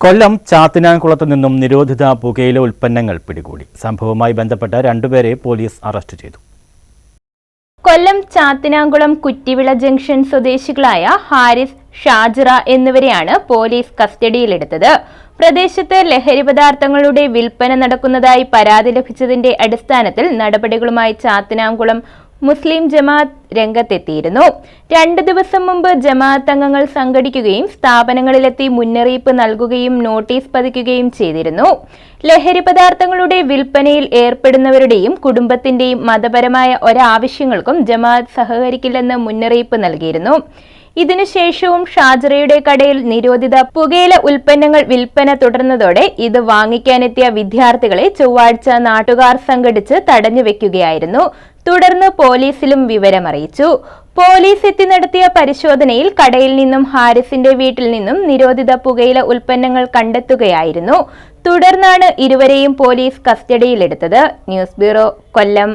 കൊല്ലം ചാത്തിനാൻകുളത്ത് നിന്നും നിരോധിത പുകയില ഉൽപ്പന്നങ്ങൾ പിടികൂടി. സംഭവവുമായി ബന്ധപ്പെട്ട് രണ്ടുപേരെ പോലീസ് അറസ്റ്റ് ചെയ്തു. കൊല്ലം ചാത്തിനാംകുളം കുറ്റിവിള ജംഗ്ഷൻ സ്വദേശികളായ ഹാരിസ് ഷാജിറ എന്നിവരെയാണ് പോലീസ് കസ്റ്റഡിയിലെടുത്തത്. പ്രദേശത്ത് ലഹരി പദാർത്ഥങ്ങളുടെ വിൽപ്പന നടക്കുന്നതായി പരാതി ലഭിച്ചതിന്റെ അടിസ്ഥാനത്തിൽ നടപടികളുമായി ചാത്തിനാംകുളം മുസ്ലിം ജമാഅത്ത് രംഗത്തെത്തിയിരുന്നു. രണ്ടു ദിവസം മുമ്പ് ജമാഅത്ത് അംഗങ്ങൾ സംഘടിക്കുകയും സ്ഥാപനങ്ങളിലെത്തി മുന്നറിയിപ്പ് നൽകുകയും നോട്ടീസ് പതിക്കുകയും ചെയ്തിരുന്നു. ലഹരി പദാർത്ഥങ്ങളുടെ വിൽപ്പനയിൽ ഏർപ്പെടുന്നവരുടെയും കുടുംബത്തിന്റെയും മതപരമായ ഒരാവശ്യങ്ങൾക്കും ജമാഅത്ത് സഹകരിക്കില്ലെന്ന് മുന്നറിയിപ്പ് നൽകിയിരുന്നു. ഇതിനുശേഷവും ഷാജറയുടെ കടയിൽ നിരോധിത പുകയില ഉൽപ്പന്നങ്ങൾ വിൽപ്പന തുടർന്നതോടെ ഇത് വാങ്ങിക്കാനെത്തിയ വിദ്യാർത്ഥികളെ ചൊവ്വാഴ്ച നാട്ടുകാർ സംഘടിച്ച് തടഞ്ഞു വെക്കുകയായിരുന്നു. തുടർന്ന് പോലീസിലും വിവരമറിയിച്ചു. പോലീസ് എത്തി നടത്തിയ പരിശോധനയിൽ കടയിൽ നിന്നും ഹാരിസിന്റെ വീട്ടിൽ നിന്നും നിരോധിത പുകയില ഉൽപ്പന്നങ്ങൾ കണ്ടെത്തുകയായിരുന്നു. തുടർന്നാണ് ഇരുവരെയും പോലീസ് കസ്റ്റഡിയിലെടുത്തത്. News bureau Kollam.